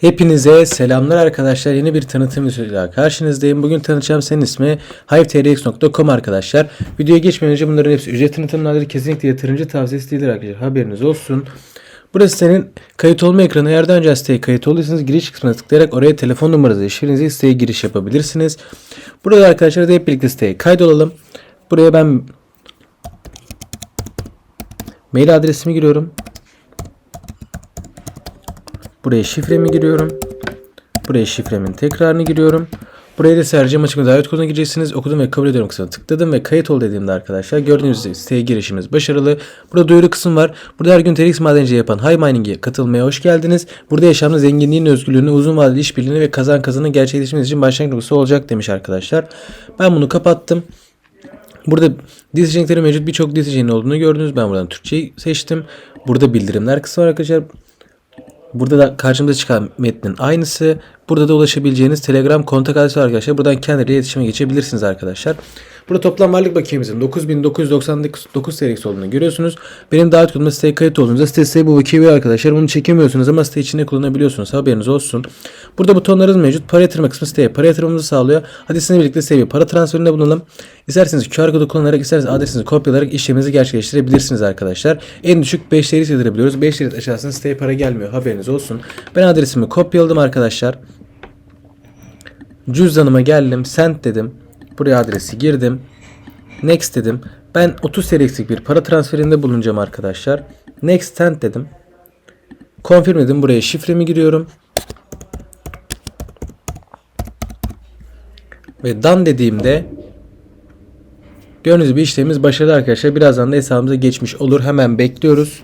Hepinize selamlar arkadaşlar. Yeni bir tanıtım videosuyla karşınızdayım. Bugün tanıtacağım senin ismi hivetrx.com arkadaşlar. Videoya geçmeden önce bunların hepsi ücret tanıtımlardır. Kesinlikle yatırımcı tavsiyesi değildir arkadaşlar. Haberiniz olsun. Burası senin kayıt olma ekranı. Eğer daha önce siteye kayıt olduysanız giriş kısmına tıklayarak oraya telefon numaranızı, şifrenizi siteye giriş yapabilirsiniz. Burada arkadaşlar da hep birlikte siteye kaydolalım. Buraya ben mail adresimi giriyorum. Buraya şifremi giriyorum. Buraya şifremin tekrarını giriyorum. Buraya da sercem açık davet koduna gireceksiniz. Okudum ve kabul ediyorum kısmına tıkladım ve kayıt ol dediğimde arkadaşlar gördüğünüz gibi siteye girişimiz başarılı. Burada duyuru kısım var. Burada her gün TRX madenciliği yapan High Mining'e katılmaya hoş geldiniz. Burada yaşamda zenginliğin, özgürlüğünü, uzun vadeli işbirliğini ve kazan kazanın gerçekleşmesi için başlangıç noktası olacak demiş arkadaşlar. Ben bunu kapattım. Burada dil mevcut birçok dil olduğunu gördünüz. Ben buradan Türkçeyi seçtim. Burada bildirimler kısmı var arkadaşlar. Burada da karşımıza çıkan metnin aynısı. Burada da ulaşabileceğiniz Telegram kontak adresi var arkadaşlar. Buradan kendileriyle iletişime geçebilirsiniz arkadaşlar. Burada toplam varlık bakiyemizin 9999 TLX olduğunu görüyorsunuz. Benim davet koduma siteye kayıt olduğunuzda site size bu bakiye arkadaşlar. Bunu çekemiyorsunuz ama site içinde kullanabiliyorsunuz. Haberiniz olsun. Burada butonlarımız mevcut. Para yatırma kısmı siteye para yatırmamızı sağlıyor. Hadi sizinle birlikte siteye para transferinde bulunalım. İsterseniz QR kodu kullanarak isterseniz adresinizi kopyalayarak işleminizi gerçekleştirebilirsiniz arkadaşlar. En düşük 5 TLX yatırabiliyoruz. 5 TLX aşağısında siteye para gelmiyor. Haberiniz olsun. Ben adresimi kopyaladım arkadaşlar. Cüzdanıma geldim. Send dedim. Buraya adresi girdim. Next dedim. Ben 30 TL'lik bir para transferinde bulunacağım arkadaşlar. Next send dedim. Confirm dedim. Buraya şifremi giriyorum. Ve done dediğimde gördüğünüz gibi işlemimiz başarılı arkadaşlar. Birazdan da hesabımıza geçmiş olur. Hemen bekliyoruz.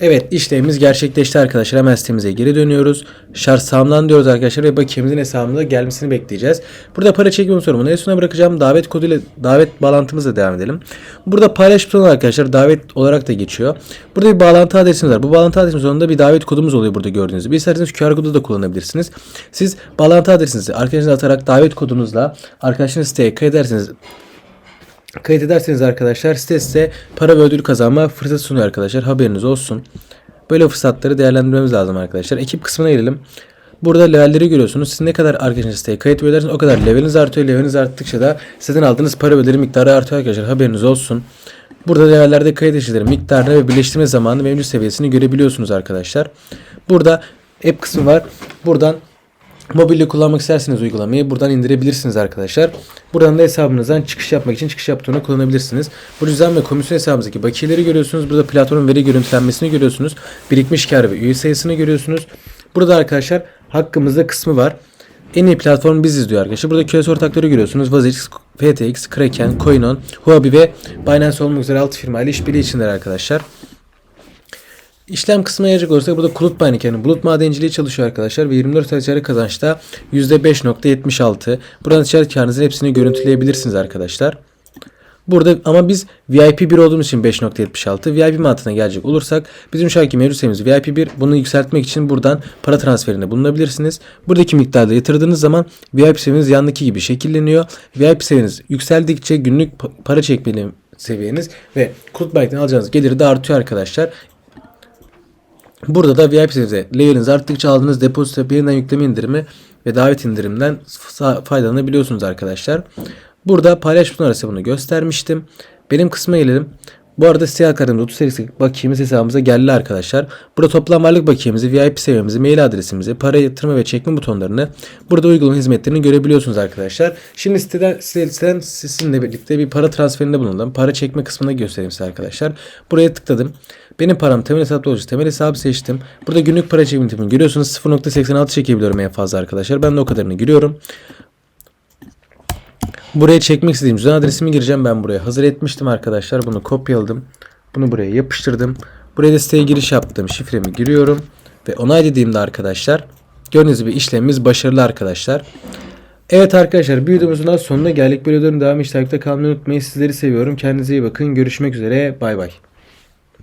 Evet işlemimiz gerçekleşti arkadaşlar. Hemen sitemize geri dönüyoruz. Şarj sağımdan diyoruz arkadaşlar ve bakiyemizin hesabımıza gelmesini bekleyeceğiz. Burada para çekimi sorumunu en sona bırakacağım. Davet koduyla davet bağlantımızla devam edelim. Burada paylaş butonu arkadaşlar davet olarak da geçiyor. Burada bir bağlantı adresimiz var. Bu bağlantı adresimiz sonunda bir davet kodumuz oluyor burada gördüğünüz gibi. İsterseniz QR kodu da kullanabilirsiniz. Siz bağlantı adresinizi arkadaşınıza atarak davet kodunuzla arkadaşınız siteye kaydedersiniz Kayıt ederseniz arkadaşlar site size para ve ödül kazanma fırsatı sunuyor arkadaşlar. Haberiniz olsun. Böyle fırsatları değerlendirmemiz lazım arkadaşlar. Ekip kısmına gelelim. Burada levelleri görüyorsunuz. Siz ne kadar arkadaşınız siteye kayıt ederseniz o kadar leveliniz artıyor. Leveliniz arttıkça da sizden aldığınız para ödülü miktarı artıyor arkadaşlar. Haberiniz olsun. Burada levellerde kayıt eşitleri miktarını ve birleştirme zamanı mevcut seviyesini görebiliyorsunuz arkadaşlar. Burada app kısmı var. Buradan Mobilde kullanmak isterseniz uygulamayı buradan indirebilirsiniz arkadaşlar. Buradan da hesabınızdan çıkış yapmak için çıkış yaptığını kullanabilirsiniz. Bu cüzdan ve komisyon hesabınızdaki bakiyeleri görüyorsunuz. Burada platformun veri görüntülenmesini görüyorsunuz. Birikmiş kar ve üye sayısını görüyorsunuz. Burada arkadaşlar hakkımızda kısmı var. En iyi platform biziz diyor arkadaşlar. Burada QS ortakları görüyorsunuz. Vazix, FTX, Kraken, Coinon, Huobi ve Binance olmak üzere 6 firma ile işbirliği içindeler arkadaşlar. İşlem kısmına gelecek olursak burada Kulut Mining yani bulut madenciliği çalışıyor arkadaşlar ve 24 saat içeri kazançta %5.76. Buradan ticaret karınızın hepsini görüntüleyebilirsiniz arkadaşlar. Burada ama biz VIP 1 olduğumuz için 5.76 VIP mantığına gelecek olursak bizim şu anki mevcut sayımız VIP 1 bunu yükseltmek için buradan para transferinde bulunabilirsiniz. Buradaki miktarda yatırdığınız zaman VIP seviyeniz yandaki gibi şekilleniyor. VIP seviyeniz yükseldikçe günlük pa- para çekmeli seviyeniz ve Kulut Bank'tan alacağınız geliri de artıyor arkadaşlar. Burada da VIP seviyenize leveliniz arttıkça aldığınız depozito yeniden yükleme indirimi ve davet indirimden fa- faydalanabiliyorsunuz arkadaşlar. Burada paylaş butonu arası bunu göstermiştim. Benim kısma gelelim. Bu arada siyah kartımız 30 TL'lik bakiyemiz hesabımıza geldi arkadaşlar. Burada toplam varlık bakiyemizi, VIP seviyemizi, mail adresimizi, para yatırma ve çekme butonlarını burada uygulama hizmetlerini görebiliyorsunuz arkadaşlar. Şimdi siteden, siteden sizinle birlikte bir para transferinde bulundum. Para çekme kısmına göstereyim size arkadaşlar. Buraya tıkladım. Benim param temel hesapta olacak. Temel hesabı seçtim. Burada günlük para çekimini görüyorsunuz. 0.86 çekebiliyorum en fazla arkadaşlar. Ben de o kadarını giriyorum. Buraya çekmek istediğim cüzdan adresimi gireceğim. Ben buraya hazır etmiştim arkadaşlar. Bunu kopyaladım. Bunu buraya yapıştırdım. Buraya da siteye giriş yaptım. Şifremi giriyorum. Ve onay dediğimde arkadaşlar gördüğünüz gibi işlemimiz başarılı arkadaşlar. Evet arkadaşlar bir videomuzun daha sonuna geldik. Böyle devamı işte takipte kalmayı unutmayın. Sizleri seviyorum. Kendinize iyi bakın. Görüşmek üzere. Bay bay.